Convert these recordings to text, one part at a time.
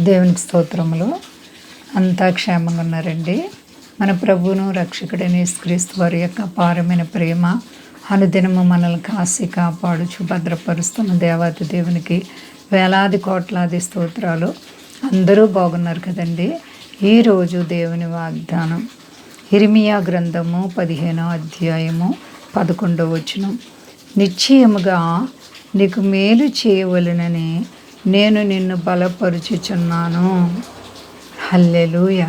దేవునికి స్తోత్రములు. అంతా క్షేమంగా ఉన్నారండి. మన ప్రభువును రక్షకుడైన క్రీస్తు వారి యొక్క అపారమైన ప్రేమ అనుదినము మనల్ని కాసి కాపాడుచు భద్రపరుస్తున్న దేవాతి దేవునికి వేలాది కోట్లాది స్తోత్రాలు. అందరూ బాగున్నారు కదండి. ఈరోజు దేవుని వాగ్దానం. హిరిమియా గ్రంథము పదిహేనో అధ్యాయము పదకొండవ వచనం. నిశ్చయముగా నీకు మేలు చేయవలనని నేను నిన్ను బలపరుచుచున్నాను. హల్లెలూయ.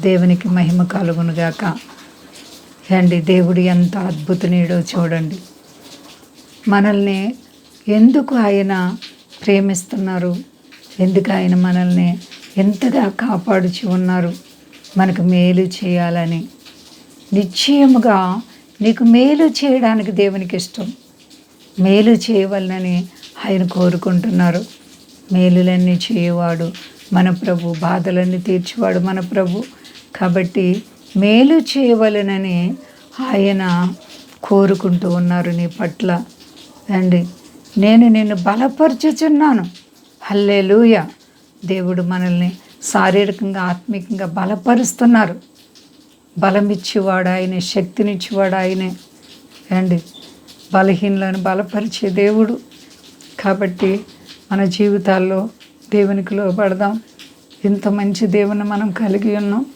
దేవునికి మహిమ కలుగునుగాక అండి దేవుడు ఎంత అద్భుతనీడో చూడండి. మనల్ని ఎందుకు ఆయన ప్రేమిస్తున్నారు? ఎందుకు ఆయన మనల్ని ఎంతగా కాపాడుచి ఉన్నారు? మనకు మేలు చేయాలని. నిశ్చయముగా నీకు మేలు చేయడానికి దేవునికి ఇష్టం. మేలు చేయవలనని ఆయన కోరుకుంటున్నారు. మేలులన్నీ చేయవాడు మన ప్రభు బాధలన్నీ తీర్చేవాడు మన ప్రభు. కాబట్టి మేలు చేయవలనని ఆయన కోరుకుంటూ ఉన్నారు నీ పట్ల. అండి నేను నిన్ను బలపరచుచున్నాను. హల్లెలూయ. దేవుడు మనల్ని శారీరకంగా ఆత్మికంగా బలపరుస్తున్నారు. బలమిచ్చేవాడు ఆయనే శక్తినిచ్చేవాడు ఆయనే. అండి బలహీనలను బలపరిచే దేవుడు. కాబట్టి మన జీవితాల్లో దేవునికి లోపడదాం ఇంత మంచి దేవుని మనం కలిగి ఉన్నాం.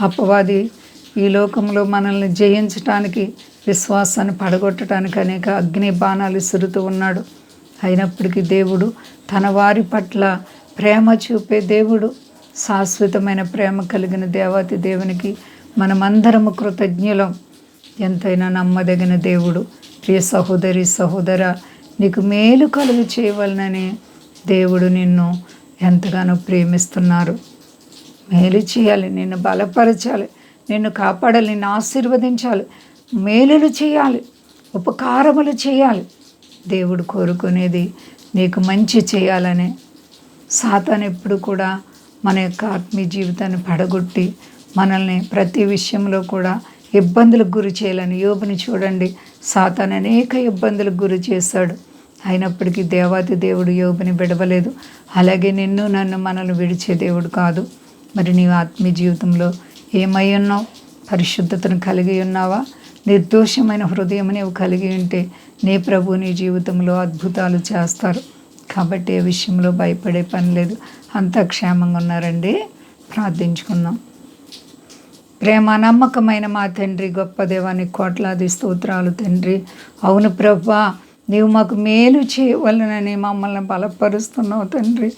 అపవాది ఈ లోకంలో మనల్ని జయించటానికి విశ్వాసాన్ని పడగొట్టడానికి అనేక అగ్ని బాణాలు విసురుతూ ఉన్నాడు. అయినప్పటికీ దేవుడు తన వారి పట్ల ప్రేమ చూపే దేవుడు. శాశ్వతమైన ప్రేమ కలిగిన దేవాతి దేవునికి మనమందరము కృతజ్ఞులం. ఎంతైనా నమ్మదగిన దేవుడు. ప్రియ సహోదరి సహోదర నీకు మేలు కలుగు చేయవలనని దేవుడు నిన్ను ఎంతగానో ప్రేమిస్తున్నారు. మేలు చేయాలి నిన్ను బలపరచాలి నిన్ను కాపాడాలి నిన్ను ఆశీర్వదించాలి మేలులు చేయాలి ఉపకారములు చేయాలి. దేవుడు కోరుకునేది నీకు మంచి చేయాలనే. సాతాన్ ఎప్పుడు కూడా మన యొక్క ఆత్మీయ జీవితాన్ని పడగొట్టి మనల్ని ప్రతి విషయంలో కూడా ఇబ్బందులకు గురి చేయాలని. యోబుని చూడండి సాతాన్ అనేక ఇబ్బందులకు గురి చేశాడు. అయినప్పటికీ దేవాతి దేవుడు యోబుని విడవలేదు. అలాగే నిన్ను నన్ను మనల్ని విడిచే దేవుడు కాదు. మరి నీ ఆత్మీయ జీవితంలో ఏమై ఉన్నావు? పరిశుద్ధతను కలిగి ఉన్నావా? నిర్దోషమైన హృదయం నీవు కలిగి ఉంటే నీ ప్రభు నీ జీవితంలో అద్భుతాలు చేస్తారు. కాబట్టి ఏ విషయంలో భయపడే పని లేదు. అంతా క్షేమంగా ఉన్నారండి. ప్రార్థించుకుందాం. ప్రేమ నమ్మకమైన మా తండ్రి గొప్ప దేవానికి కోట్లాది స్తోత్రాలు తండ్రి. అవును ప్రభా నీవు మాకు మేలు చేయవలనని మమ్మల్ని బలపరుస్తున్నావు తండ్రి.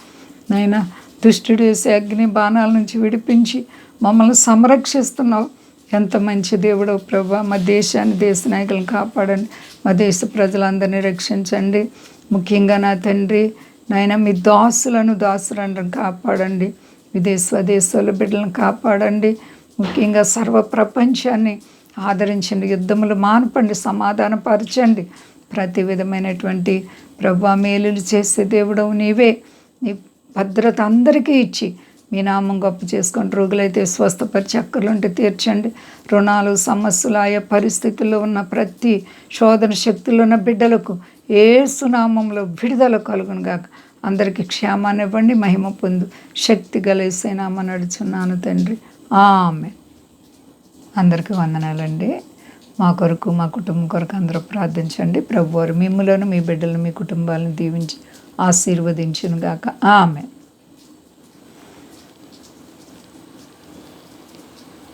నాయన దుష్టుడు వేసే అగ్ని బాణాల నుంచి విడిపించి మమ్మల్ని సంరక్షిస్తున్నావు. ఎంత మంచి దేవుడో ప్రభా మా దేశాన్ని దేశ నాయకులను కాపాడండి. మా దేశ ప్రజలందరినీ రక్షించండి. ముఖ్యంగా నా తండ్రి నాయన మీ దాసులను దాసులను కాపాడండి. విదేశ స్వదేశాల బిడ్డలను కాపాడండి. ముఖ్యంగా సర్వ ప్రపంచాన్ని ఆదరించండి. యుద్ధములు మానపండి సమాధానపరచండి. ప్రతి విధమైనటువంటి ప్రభా మేలులు చేసే దేవుడవు నీవే. నీ భద్రత అందరికీ ఇచ్చి మీ నామం గొప్ప చేసుకొని రోగులైతే స్వస్థపరిచి అక్కర్లుంటే తీర్చండి. రుణాలు సమస్యలు ఆయా పరిస్థితుల్లో ఉన్న ప్రతి శోధన శక్తుల్లో ఉన్న బిడ్డలకు ఏ సునామంలో విడుదల కలుగును గాక. అందరికీ క్షేమాన్ని ఇవ్వండి మహిమ పొందు. శక్తి గలేసైనామ నడుచున్నాను తండ్రి. ఆమె అందరికీ వందనాలండి. మా కొరకు మా కుటుంబం కొరకు అందరూ ప్రార్థించండి. ప్రభువారు మిమ్మలను మీ బిడ్డలను మీ కుటుంబాలను దీవించి ఆశీర్వదించును గాక ఆమె